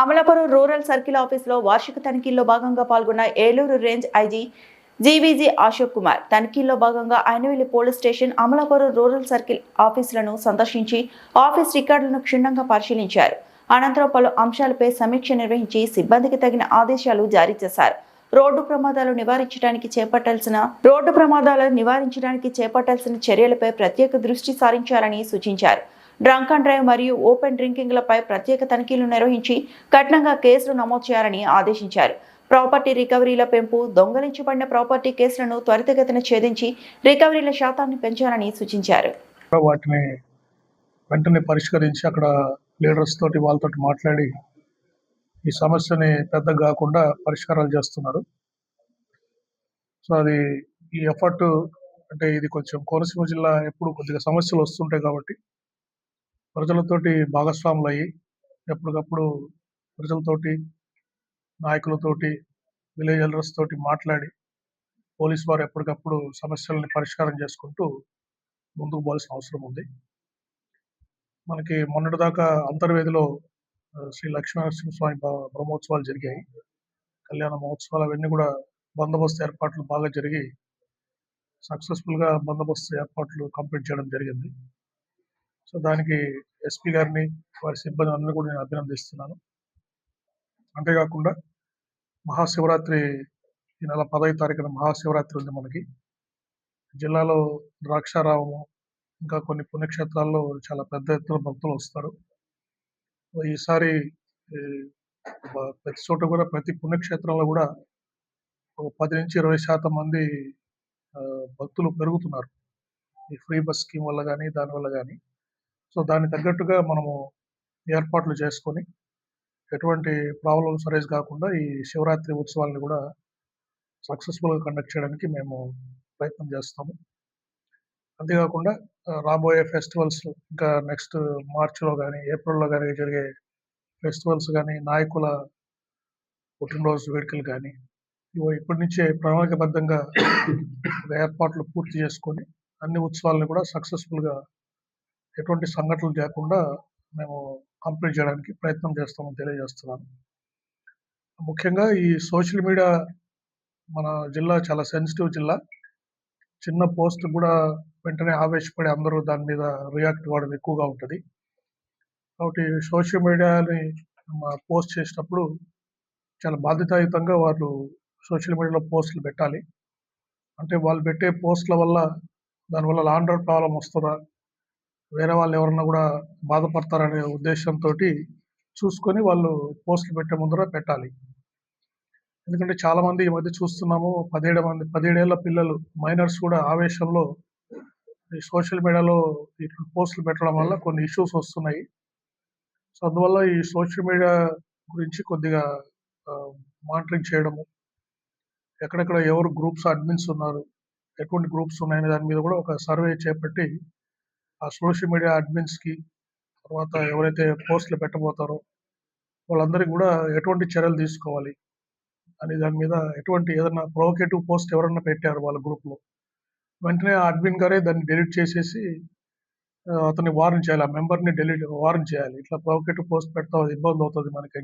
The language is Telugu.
అమలాపురం రూరల్ సర్కిల్ ఆఫీసులో వార్షిక తనిఖీల్లో భాగంగా పాల్గొన్న Eluru range IG GVG Ashok Kumar. తనిఖీల్లో భాగంగా Ainavilli police station Amalapuram rural circle ఆఫీసులను సందర్శించి ఆఫీస్ రికార్డులను క్షుణ్ణంగా పరిశీలించారు. అనంతరం పలు అంశాలపై సమీక్ష నిర్వహించి సిబ్బందికి తగిన ఆదేశాలు జారీ చేశారు. రోడ్డు ప్రమాదాలు నివారించడానికి చేపట్టాల్సిన రోడ్డు ప్రమాదాలను నివారించడానికి చేపట్టాల్సిన చర్యలపై ప్రత్యేక దృష్టి సారించాలని సూచించారు. డ్రంక్ అండ్ డ్రైవ్ మరియు ఓపెన్ డ్రింకింగ్లపై ప్రత్యేక తనిఖీలు నిర్వహించి కఠినంగా కేసులు నమోదు చేయాలని ఆదేశించారు. ప్రాపర్టీ రికవరీల పెంపు దొంగలించబడిన ప్రాపర్టీ కేసులను త్వరితగతిన ఛేదించి రికవరీల శాతాన్ని పెంచాలని సూచించారు. వాటిని వెంటనే పరిష్కరించి అక్కడ లీడర్స్ తోటి వాళ్ళతో మాట్లాడి ఈ సమస్యని పెద్ద కాకుండా పరిష్కారాలు చేస్తున్నారు. సో అది ఈ ఎఫర్ట్ అంటే ఇది కొంచెం కోనసీమ జిల్లా ఎప్పుడు కొద్దిగా సమస్యలు వస్తుంటాయి కాబట్టి ప్రజలతోటి భాగస్వాములు అయ్యి ఎప్పటికప్పుడు ప్రజలతోటి నాయకులతోటి విలేజ్ ఎల్డర్స్ తోటి మాట్లాడి పోలీస్ వారు ఎప్పటికప్పుడు సమస్యలని పరిష్కారం చేసుకుంటూ ముందుకు పోవాల్సిన అవసరం ఉంది. మనకి మొన్నటిదాకా అంతర్వేదిలో శ్రీ లక్ష్మీనరసింహస్వామి బ్రహ్మోత్సవాలు జరిగాయి. కళ్యాణ మహోత్సవాలు అవన్నీ కూడా బందోబస్తు ఏర్పాట్లు బాగా జరిగి సక్సెస్ఫుల్గా బందోబస్తు ఏర్పాట్లు కంప్లీట్ చేయడం జరిగింది. సో దానికి ఎస్పీ గారిని వారి సిబ్బంది అందరినీ కూడా నేను అభినందిస్తున్నాను. అంతేకాకుండా మహాశివరాత్రి ఈ నెల పదహైదు తారీఖున మహాశివరాత్రి ఉంది మనకి. జిల్లాలో ద్రాక్షారామము ఇంకా కొన్ని పుణ్యక్షేత్రాల్లో చాలా పెద్ద ఎత్తున భక్తులు వస్తారు. ఈసారి ప్రతి చోట కూడా ప్రతి పుణ్యక్షేత్రంలో కూడా ఒక పది నుంచి ఇరవై శాతం మంది భక్తులు పెరుగుతున్నారు. ఈ ఫ్రీ బస్ స్కీమ్ వల్ల కానీ దానివల్ల కానీ సో దానికి తగ్గట్టుగా మనము ఏర్పాట్లు చేసుకొని ఎటువంటి ప్రాబ్లమ్స్ అరైజ్ కాకుండా ఈ శివరాత్రి ఉత్సవాలను కూడా సక్సెస్ఫుల్గా కండక్ట్ చేయడానికి మేము ప్రయత్నం చేస్తాము. అంతేకాకుండా రాబోయే ఫెస్టివల్స్ ఇంకా నెక్స్ట్ మార్చిలో కానీ ఏప్రిల్లో కానీ జరిగే ఫెస్టివల్స్ కానీ నాయకుల పుట్టినరోజు వేడుకలు కానీ ఇవి ఇప్పటి నుంచే ప్రణాళికబద్ధంగా ఏర్పాట్లు పూర్తి చేసుకొని అన్ని ఉత్సవాలను కూడా సక్సెస్ఫుల్గా ఎటువంటి సంఘటనలు లేకుండా మేము కంప్లీట్ చేయడానికి ప్రయత్నం చేస్తామని తెలియజేస్తున్నాను. ముఖ్యంగా ఈ సోషల్ మీడియా మన జిల్లా చాలా సెన్సిటివ్ జిల్లా. చిన్న పోస్ట్ కూడా వెంటనే ఆవేశపడి అందరూ దాని మీద రియాక్ట్ అవ్వడం ఎక్కువగా ఉంటుంది. కాబట్టి సోషల్ మీడియాని పోస్ట్ చేసినప్పుడు చాలా బాధ్యతాయుతంగా వాళ్ళు సోషల్ మీడియాలో పోస్టులు పెట్టాలి. అంటే వాళ్ళు పెట్టే పోస్టుల వల్ల దానివల్ల లాండర్ ప్రాబ్లం వస్తుందా? వేరే వాళ్ళు ఎవరన్నా కూడా బాధపడతారనే ఉద్దేశంతో చూసుకొని వాళ్ళు పోస్టులు పెట్టే ముందర పెట్టాలి. ఎందుకంటే చాలా మంది ఈ మధ్య చూస్తున్నాము పదిహేడు మంది పదిహేడేళ్ళ పిల్లలు మైనర్స్ కూడా ఆవేశంలో ఈ సోషల్ మీడియాలో ఇటువంటి పోస్టులు పెట్టడం వల్ల కొన్ని ఇష్యూస్ వస్తున్నాయి. సో అందువల్ల ఈ సోషల్ మీడియా గురించి కొద్దిగా మానిటరింగ్ చేయడము ఎక్కడెక్కడ ఎవరు గ్రూప్స్ అడ్మిన్స్ ఉన్నారు ఎటువంటి గ్రూప్స్ ఉన్నాయనే దాని మీద కూడా ఒక సర్వే చేపట్టి ఆ సోషల్ మీడియా అడ్మిన్స్కి తర్వాత ఎవరైతే పోస్టులు పెట్టబోతారో వాళ్ళందరికీ కూడా ఎటువంటి చర్యలు తీసుకోవాలి అని దాని మీద ఎటువంటి ఏదైనా ప్రొవకేటివ్ పోస్ట్ ఎవరన్నా పెట్టారు వాళ్ళ గ్రూప్లో? వెంటనే ఆ అడ్మిన్ గారే దాన్ని డిలీట్ చేసేసి అతన్ని వార్న్ చేయాలి ఆ మెంబర్ని డిలీట్ వార్న్ చేయాలి. ఇట్లా ప్రొవకేటివ్ పోస్ట్ పెడతా ఇబ్బంది అవుతుంది మనకి